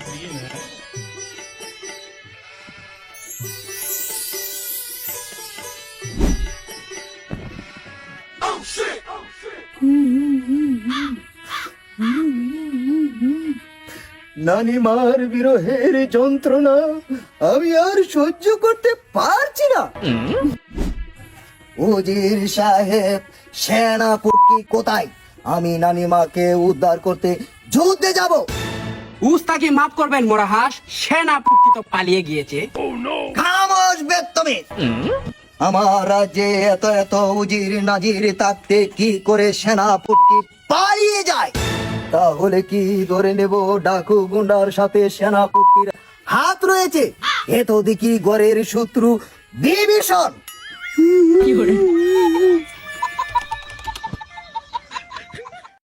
Scene है নানিমার বিরহের যন্ত্রণা আমি আর সহ্য করতে পারছি না উজির সাহেব সেনাপতি কোথায় আমি নানিমাকে উদ্ধার করতে যুদ্ধে যাব উস্তাকে মাফ করবেন মোরা মোরাহাস সেনাপতি তো পালিয়ে গিয়েছে। খামোশ বেত্তমে আমার রাজ্যে এত এত উজির নাজির থাকতে কি করে সেনাপতি পালিয়ে যায়? তাহলে কি ধরে নেব ডাকু গুন্ডার সাথে সেনাপতির হাত রয়েছে? এ তো দেখি গড়ের শত্রু বিভীষণ।